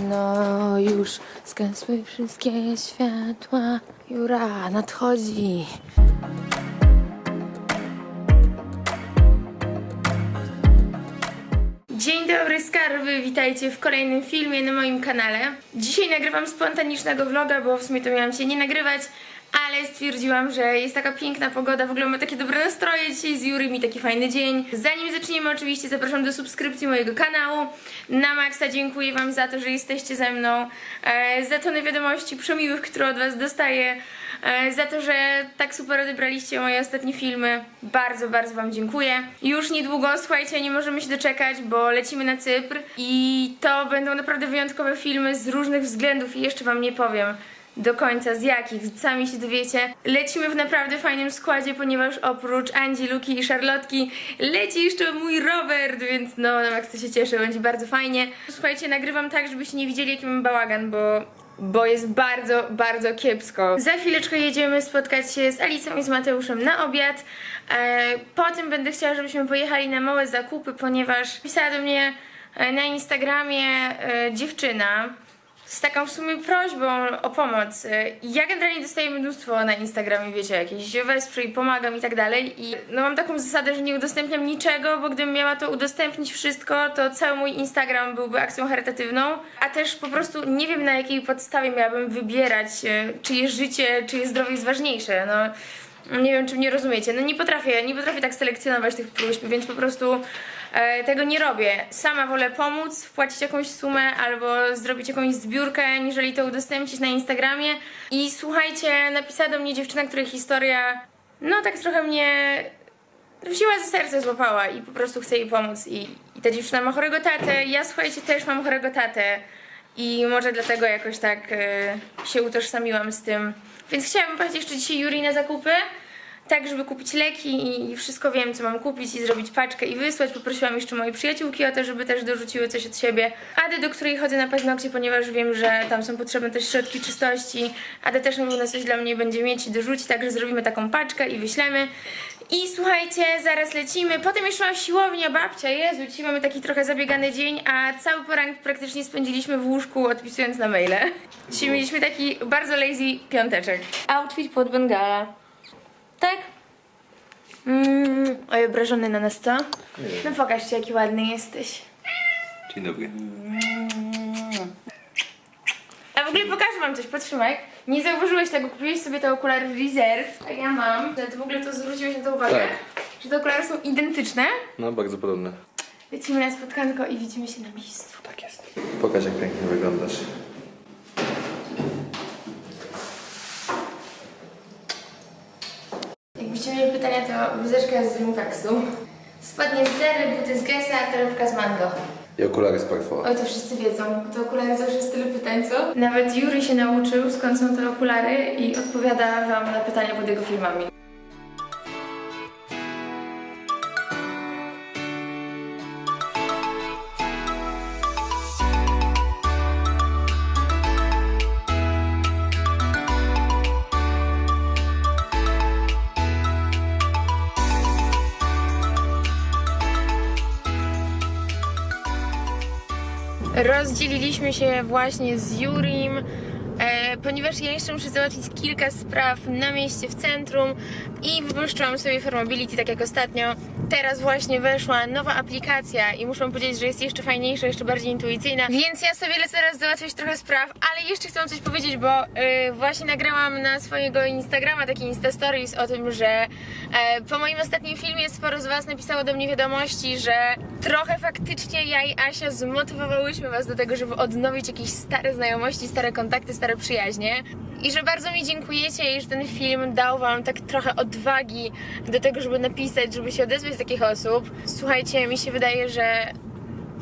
No już zgasły wszystkie światła. Jura nadchodzi. Dzień dobry skarby, witajcie w kolejnym filmie na moim kanale. Dzisiaj nagrywam spontanicznego vloga, bo w sumie to miałam się nie nagrywać, ale stwierdziłam, że jest taka piękna pogoda, w ogóle mamy takie dobre nastroje dzisiaj z Jury, mi taki fajny dzień. Zanim zaczniemy oczywiście zapraszam do subskrypcji mojego kanału. Na maksa dziękuję wam za to, że jesteście ze mną, e, za tony wiadomości przemiłych, które od was dostaję, e, za to, że tak super odebraliście moje ostatnie filmy. Bardzo, bardzo wam dziękuję. Już niedługo, słuchajcie, nie możemy się doczekać, bo lecimy na Cypr i to będą naprawdę wyjątkowe filmy z różnych względów i jeszcze wam nie powiem do końca z jakich, sami się dowiecie. Lecimy w naprawdę fajnym składzie, ponieważ oprócz Andzi, Luki i Szarlotki leci jeszcze mój Robert, więc no na maksa się cieszę, będzie bardzo fajnie. Słuchajcie, nagrywam tak, żebyście nie widzieli jaki mam bałagan, bo bo jest bardzo, bardzo kiepsko. Za chwileczkę jedziemy spotkać się z Alicą i z Mateuszem na obiad. E, potem będę chciała, żebyśmy pojechali na małe zakupy, ponieważ pisała do mnie e, na Instagramie e, dziewczyna, z taką w sumie prośbą o pomoc. Y, Ja generalnie dostaję mnóstwo na Instagramie, wiecie, jakieś wesprzyj, pomagam i tak dalej i no mam taką zasadę, że nie udostępniam niczego, bo gdybym miała to udostępnić wszystko, to cały mój Instagram byłby akcją charytatywną, a też po prostu nie wiem na jakiej podstawie miałabym wybierać, y, czyje życie, czyje zdrowie jest ważniejsze, no. Nie wiem, czy mnie rozumiecie. No nie potrafię, nie potrafię tak selekcjonować tych próśb, więc po prostu tego nie robię. Sama wolę pomóc, wpłacić jakąś sumę albo zrobić jakąś zbiórkę, niżeli to udostępnić na Instagramie. I słuchajcie, napisała do mnie dziewczyna, której historia, no tak trochę mnie wzięła za serce, złapała i po prostu chcę jej pomóc. I, i ta dziewczyna ma chorego tatę, ja słuchajcie też mam chorego tatę. I może dlatego jakoś tak e, się utożsamiłam z tym. Więc chciałabym pojechać jeszcze dzisiaj Juri na zakupy, tak żeby kupić leki i, wszystko wiem, co mam kupić i zrobić paczkę i wysłać. Poprosiłam jeszcze mojej przyjaciółki o to, żeby też dorzuciły coś od siebie. Adę, do której chodzę na paznokcie, ponieważ wiem, że tam są potrzebne też środki czystości. Ada też na pewno coś dla mnie będzie mieć i dorzuci, także zrobimy taką paczkę i wyślemy. I słuchajcie, zaraz lecimy. Potem jeszcze mam siłownię, babcia, Jezu, dzisiaj mamy taki trochę zabiegany dzień, a cały poranek praktycznie spędziliśmy w łóżku odpisując na maile. Dzisiaj mieliśmy taki bardzo lazy piąteczek. Outfit pod Bengala. Tak? Mm, oj, obrażony na nas, co? No pokażcie, jaki ładny jesteś. Dzień dobry. A w ogóle pokażę wam coś, potrzymaj. Nie zauważyłeś tego, kupiłeś sobie te okulary w Reserve, a ja mam. Ty w ogóle to zwróciłeś na to uwagę? Tak. Że te okulary są identyczne. No, bardzo podobne. Lecimy na spotkanko i widzimy się na miejscu. Tak jest. Pokaż, jak pięknie wyglądasz. Jakbyście mieli pytania, to wózeczka z Rimfaksu. Spodnie z Zery, buty z Gessa, a torebka z Mango. I okulary z Parfois. Oj, to wszyscy wiedzą. To okulary zawsze jest tyle pytań, co? Nawet Jury się nauczył, skąd są te okulary i odpowiada wam na pytania pod jego filmami. Rozdzieliliśmy się właśnie z Jurim, e, ponieważ ja jeszcze muszę załatwić kilka spraw na mieście w centrum i wypuszczyłam sobie Formability tak jak ostatnio. Teraz właśnie weszła nowa aplikacja i muszę powiedzieć, że jest jeszcze fajniejsza, jeszcze bardziej intuicyjna, więc ja sobie lecę teraz załatwiać trochę spraw, ale jeszcze chcę coś powiedzieć, bo e, właśnie nagrałam na swojego Instagrama taki Insta Stories o tym, że e, po moim ostatnim filmie sporo z was napisało do mnie wiadomości, że trochę faktycznie ja i Asia zmotywowałyśmy was do tego, żeby odnowić jakieś stare znajomości, stare kontakty, stare przyjaźnie. I że bardzo mi dziękujecie i że ten film dał wam tak trochę odwagi do tego, żeby napisać, żeby się odezwać takich osób. Słuchajcie, mi się wydaje, że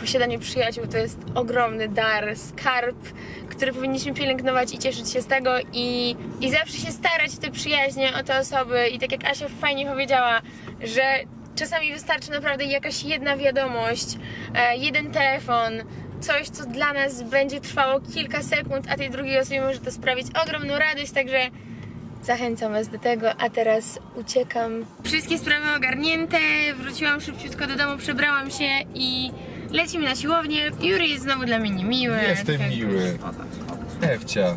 posiadanie przyjaciół to jest ogromny dar, skarb, który powinniśmy pielęgnować i cieszyć się z tego i, i zawsze się starać o te przyjaźnie, o te osoby i tak jak Asia fajnie powiedziała, że czasami wystarczy naprawdę jakaś jedna wiadomość, e, jeden telefon, coś, co dla nas będzie trwało kilka sekund, a tej drugiej osobie może to sprawić ogromną radość, także Zachęcam Was do tego, a teraz uciekam. Wszystkie sprawy ogarnięte, wróciłam szybciutko do domu, przebrałam się i Lecimy na siłownię. Jury jest znowu dla mnie niemiły. Jestem Tak, miły. spoko, spoko. Ewcia.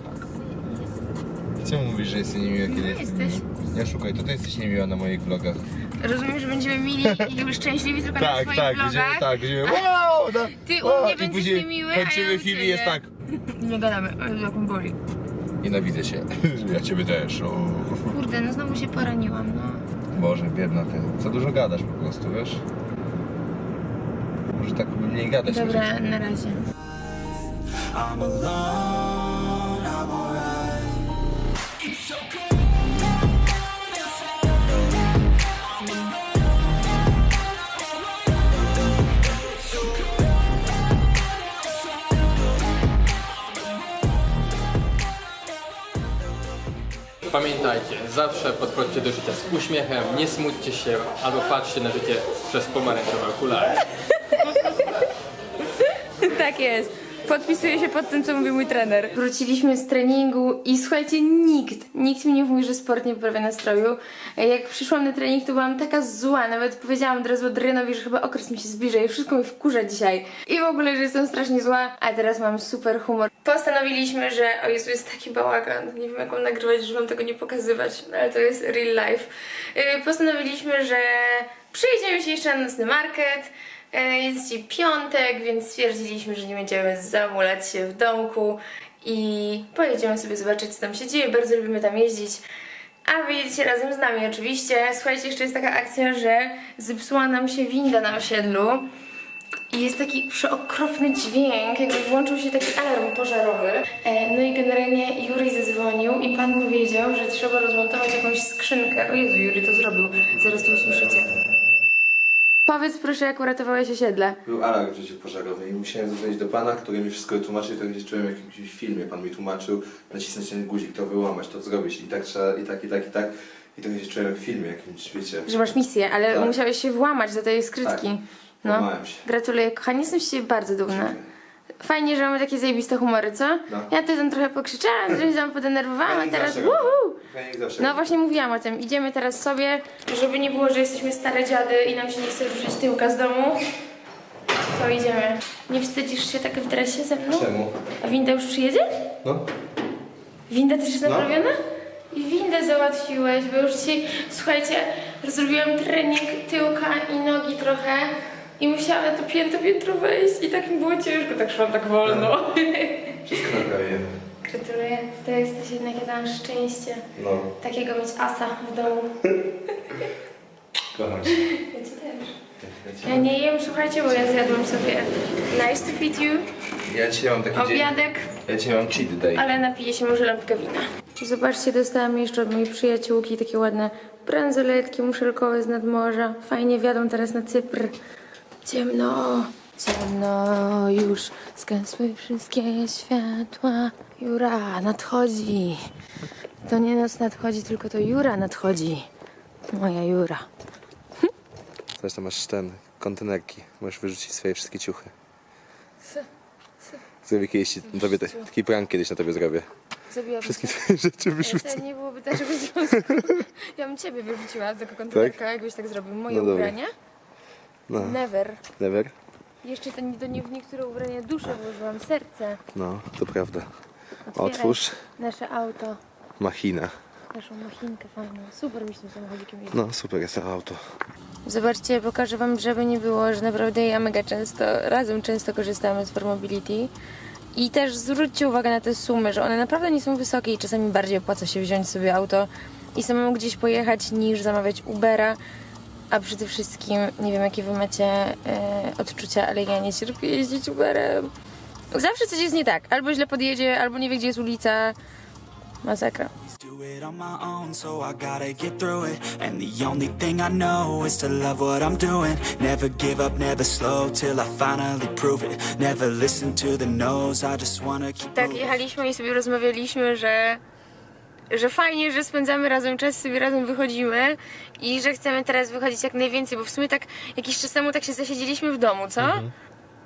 Czemu mówisz, że jesteś niemiła, kiedy jestem jesteś. miły? Nie szukaj, to ty jesteś niemiła na moich vlogach. Rozumiem, że będziemy mili i już szczęśliwi tylko na Tak, swoich tak, vlogach. będziemy, tak, będziemy, wow, no, Ty u wow, mnie i będziesz później niemiły, a ja kończymy u film i ciebie. jest tak, Nie gadamy, o, jak mi boli. Nienawidzę cię, ja ciebie też, o. Kurde, no znowu się poraniłam, no. Boże, biedna ty, za dużo gadasz po prostu, wiesz? Może tak mniej gadać. Dobra, na razie. I'm alone, Pamiętajcie, zawsze podchodźcie do życia z uśmiechem, nie smućcie się, albo patrzcie na życie przez pomarańczowe okulary. Tak jest. Podpisuję się pod tym, co mówi mój trener. Wróciliśmy z treningu i słuchajcie, nikt, nikt mi nie mówi, że sport nie poprawia nastroju. Jak przyszłam na trening, to byłam taka zła, nawet powiedziałam od razu Adrianowi, że chyba okres mi się zbliża i wszystko mi wkurza dzisiaj. I w ogóle, że jestem strasznie zła, a teraz mam super humor. Postanowiliśmy, że, o Jezu, jest taki bałagan, nie wiem jak mam nagrywać, żeby wam tego nie pokazywać, ale to jest real life. Yy, Postanowiliśmy, że przyjedziemy się jeszcze na nocny market, Jest dzisiaj piątek, więc stwierdziliśmy, że nie będziemy zamulać się w domku i pojedziemy sobie zobaczyć, co tam się dzieje. Bardzo lubimy tam jeździć. A wy jedziecie razem z nami oczywiście. Słuchajcie, jeszcze jest taka akcja, że zepsuła nam się winda na osiedlu i jest taki przeokropny dźwięk, jakby włączył się taki alarm pożarowy. E, No i generalnie Juri zadzwonił i pan powiedział, że trzeba rozmontować jakąś skrzynkę. O Jezu, Juri to zrobił. Zaraz to usłyszycie. Powiedz proszę, jak uratowałeś osiedle. Był alarm przeciwpożarowy i musiałem zadzwonić do pana, który mi wszystko wytłumaczył, tak gdzieś czułem w jakimś filmie. Pan mi tłumaczył, nacisnąć ten guzik, to wyłamać, to zrobić i tak trzeba, i tak, i tak, i tak. I to gdzieś czułem w filmie jakimś, wiecie. Że masz misję, ale Tak. musiałeś się włamać do tej skrytki. Tak. No. Włamałem się. Gratuluję, kochani, jestem z ciebie bardzo dumna. Dziękuję. Fajnie, że mamy takie zajebiste humory, co? No. Ja tutaj tam trochę pokrzyczałam, trochę tam podenerwowałam, a teraz zawsze! Zawsze No właśnie mówiłam o tym. Idziemy teraz sobie, żeby nie było, że jesteśmy stare dziady i nam się nie chce ruszyć tyłka z domu. To idziemy. Nie wstydzisz się tak w dresie ze mną? Czemu? A winda już przyjedzie? No. Winda też jest No. naprawiona? I windę załatwiłeś, bo już dzisiaj, słuchajcie, zrobiłem trening tyłka i nogi trochę i musiałam na to piętro piętro wejść i tak mi było ciężko, tak szłam tak wolno. Wszystko naprawiłem. Gratuluję, to jesteś jednak, ja mam szczęście No. takiego mieć asa w domu. Kocham cię. Ja cię też. Ja nie jem, słuchajcie, bo ja zjadłam sobie nice to feed you, Ja dzisiaj mam taki dzień. obiadek, Ja dzisiaj mam cheat day. ale napiję się może lampkę wina. Zobaczcie, dostałam jeszcze od mojej przyjaciółki takie ładne bransoletki muszelkowe z nadmorza. Fajnie wiadą teraz na Cypr. Ciemno, ciemno, już zgasły wszystkie światła. Jura nadchodzi. To nie noc nadchodzi, tylko to Jura nadchodzi. Moja Jura. Zresztą masz ten, kontenerki. Możesz wyrzucić swoje wszystkie ciuchy. Zrobię kiedyś ci- tobie, te- taki prank kiedyś na tobie zrobię. Zrobiłabym Wszystkie twoje rzeczy wyrzucę. To nie byłoby naszego związku. Ja bym ciebie wyrzuciła z tego kontenerka, jakbyś tak zrobił. Moje No dobra. ubrania? No. Never. Never? Jeszcze to nie, to nie w niektóre ubrania duszę włożyłam serce. No, to prawda. Otwieraj Otwórz. Nasze auto, Machina. naszą machinkę fajną. Super mi się tym samochodzikiem jeździ. No, super jest to auto. Zobaczcie, pokażę wam, żeby nie było, że naprawdę ja mega często, razem często korzystamy z Formobility. I też zwróćcie uwagę na te sumy, że one naprawdę nie są wysokie i czasami bardziej opłaca się wziąć sobie auto i samemu gdzieś pojechać niż zamawiać Ubera. A przede wszystkim, nie wiem jakie wy macie e, odczucia, ale ja nie cierpię jeździć Uberem. Zawsze coś jest nie tak. Albo źle podjedzie, albo nie wie gdzie jest ulica. Masakra. It on my own, so I gotta get through it. And the only thing I know is to love what I'm doing. Never give up, never slow till I finally prove it. Never listen to the no's, I just wanna keep Tak, jechaliśmy i sobie rozmawialiśmy, że, że fajnie, że spędzamy razem czas, sobie razem wychodzimy i że chcemy teraz wychodzić jak najwięcej, bo w sumie tak jakiś czas temu tak się zasiedzieliśmy w domu, co?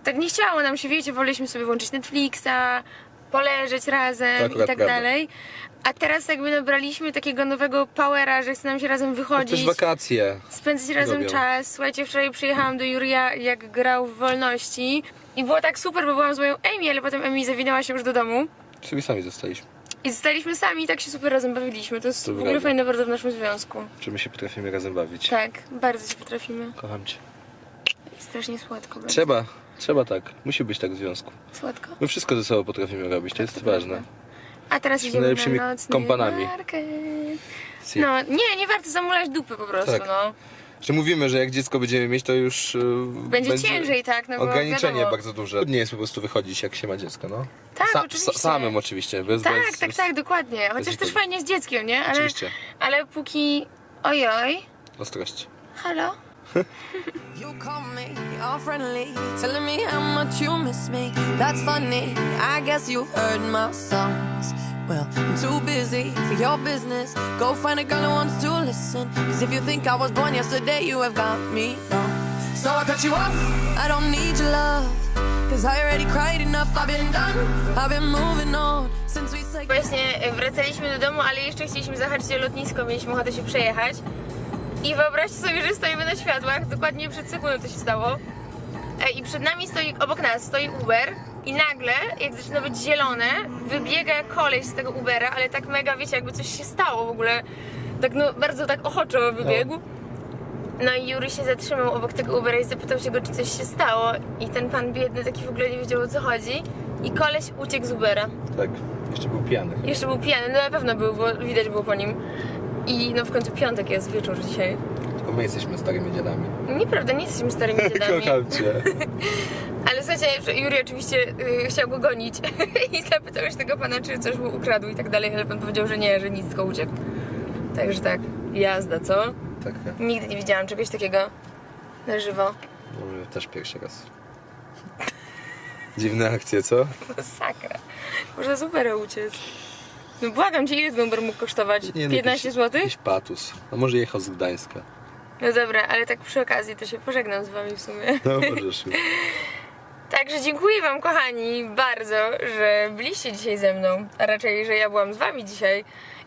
Tak nie chciało nam się, wiecie, woleliśmy sobie włączyć Netflixa, poleżeć razem To i tak prawda. dalej. A teraz jakby nabraliśmy takiego nowego powera, że chce nam się razem wychodzić, wakacje. spędzić razem czas. Słuchajcie, wczoraj przyjechałam do Jurija, jak grał w Wolności i było tak super, bo byłam z moją Amy, ale potem Amy zawinęła się już do domu. Czyli sami zostaliśmy. I zostaliśmy sami i tak się super razem bawiliśmy. To jest To w ogóle prawda. fajne bardzo w naszym związku. Czy my się potrafimy razem bawić? Tak, bardzo się potrafimy. Kocham cię. Strasznie słodko będzie. Trzeba, trzeba tak. Musi być tak w związku. Słodko. My wszystko ze sobą potrafimy robić, to jest ważne. A teraz Jesteśmy idziemy najlepszymi na nocny kompanami. market. No, nie, nie warto zamulać dupy po prostu, Tak. no. Że mówimy, że jak dziecko będziemy mieć, to już yy, Będzie, ciężej, tak, no bo Ograniczenie wiadomo. bardzo duże. Trudniej jest po prostu wychodzić, jak się ma dziecko, no. Tak, Sa- oczywiście. sa- samym oczywiście, bez Tak, bez, tak, tak, dokładnie. Chociaż też nikogo. fajnie z dzieckiem, nie? Ale, Oczywiście. ale póki... Ojoj. Ostrość. Halo? You call me all friendly, telling me how much you miss me. That's funny. I guess you've heard my songs. Well, I'm too busy for your business. Go find a girl who wants to listen. Cause if you think I was born yesterday, you have got me wrong. So I cut you off. I don't need your love. Cause I already cried enough. I've been done. I've been moving on since we said Właśnie e, wracaliśmy do domu, ale jeszcze chcieliśmy zahaczyć o lotnisko, mieliśmy ochotę się przejechać. I wyobraźcie sobie, że stoimy na światłach, dokładnie przed sekundą to się stało. E, I przed nami stoi, obok nas stoi Uber i nagle, jak zaczyna być zielone, wybiega koleś z tego Ubera, ale tak mega, wiecie, jakby coś się stało w ogóle. Tak no, bardzo tak ochoczo wybiegł. No i Jury się zatrzymał obok tego Ubera i zapytał się go, czy coś się stało. I ten pan biedny taki w ogóle nie wiedział o co chodzi. I koleś uciekł z Ubera. Tak. Jeszcze był pijany. Jeszcze był pijany, no na pewno był, bo widać było po nim. I no w końcu piątek jest wieczór dzisiaj. Tylko my jesteśmy starymi dziadami. Nieprawda, nie jesteśmy starymi dziadami. Kocham cię. Ale słuchajcie, Juri oczywiście y, chciał go gonić i zapytał już tego pana, czy coś mu ukradł i tak dalej, ale pan powiedział, że nie, że nic, tylko uciekł. Także tak, jazda, co? Tak, Nigdy nie widziałam czegoś takiego na żywo. no, też pierwszy raz. Dziwne akcje, co? Masakra. Można super uciec. No błagam cię, ile ten numer mógł kosztować? Nie, no, 15 jakiś- zł? Jakiś patus. A może jechał z Gdańska. No dobra, ale tak przy okazji to się pożegnam z wami w sumie. No możesz już. Także dziękuję Wam, kochani, bardzo, że byliście dzisiaj ze mną, a raczej, że ja byłam z Wami dzisiaj.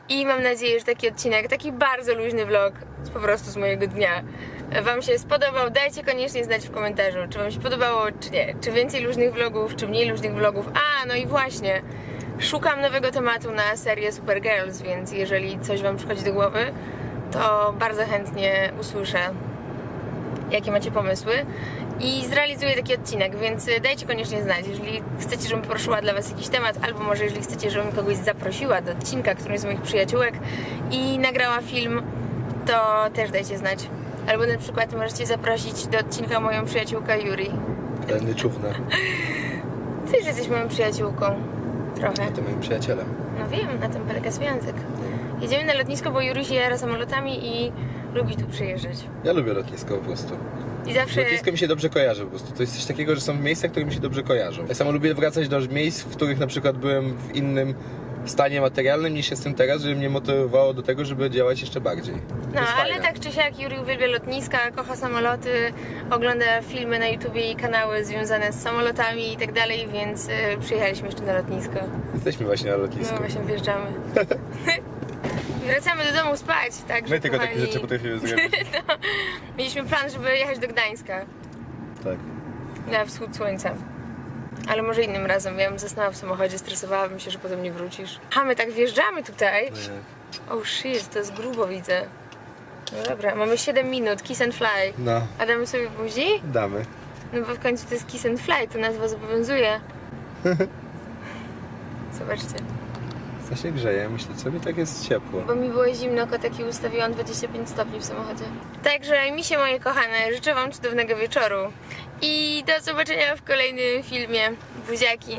I mam nadzieję, że taki odcinek, taki bardzo luźny vlog, z- po prostu z mojego dnia, Wam się spodobał. Dajcie koniecznie znać w komentarzu, czy Wam się podobało, czy nie. Czy więcej luźnych vlogów, czy mniej luźnych vlogów. A, no i właśnie, szukam nowego tematu na serię Supergirls, więc jeżeli coś Wam przychodzi do głowy, to bardzo chętnie usłyszę jakie macie pomysły i zrealizuję taki odcinek, więc dajcie koniecznie znać, jeżeli chcecie, żebym poruszyła dla Was jakiś temat, albo może jeżeli chcecie, żebym kogoś zaprosiła do odcinka, któryś z moich przyjaciółek i nagrała film, to też dajcie znać. Albo na przykład możecie zaprosić do odcinka moją przyjaciółkę Yuri. Ale nie czówne. Ty już jesteś moją przyjaciółką. Trochę. To moim przyjacielem. No wiem, na tym polega związek. Jedziemy na lotnisko, bo się jara samolotami i lubi tu przyjeżdżać. Ja lubię lotnisko po prostu. I zawsze... Lotnisko mi się dobrze kojarzy po prostu. To jest coś takiego, że są miejsca, które mi się dobrze kojarzą. Ja samo lubię wracać do miejsc, w których na przykład byłem w innym stanie materialnym niż jestem teraz, żeby mnie motywowało do tego, żeby działać jeszcze bardziej. No, ale fajne. tak czy siak Juri uwielbia lotniska, kocha samoloty, ogląda filmy na YouTubie i kanały związane z samolotami i tak dalej, więc y, przyjechaliśmy jeszcze na lotnisko. Jesteśmy właśnie na lotnisku. No właśnie wjeżdżamy. Wracamy do domu spać, także My tylko takie kochani, rzeczy potrafimy zrobić. Mieliśmy plan, żeby jechać do Gdańska tak. na wschód słońca. Ale może innym razem. Ja bym zasnęła w samochodzie, stresowałabym się, że potem nie wrócisz. A my tak wjeżdżamy tutaj. Oh shit, to jest grubo widzę. No dobra, mamy 7 minut, kiss and fly. No, A damy sobie buzi? damy. No bo w końcu to jest kiss and fly, to nazwa zobowiązuje. Zobaczcie. Co się grzeje? Myślę sobie, tak jest ciepło. Bo mi było zimno, koteki ustawiłam 25 stopni w samochodzie. Także mi się moje kochane, życzę wam cudownego wieczoru. I do zobaczenia w kolejnym filmie. Buziaki.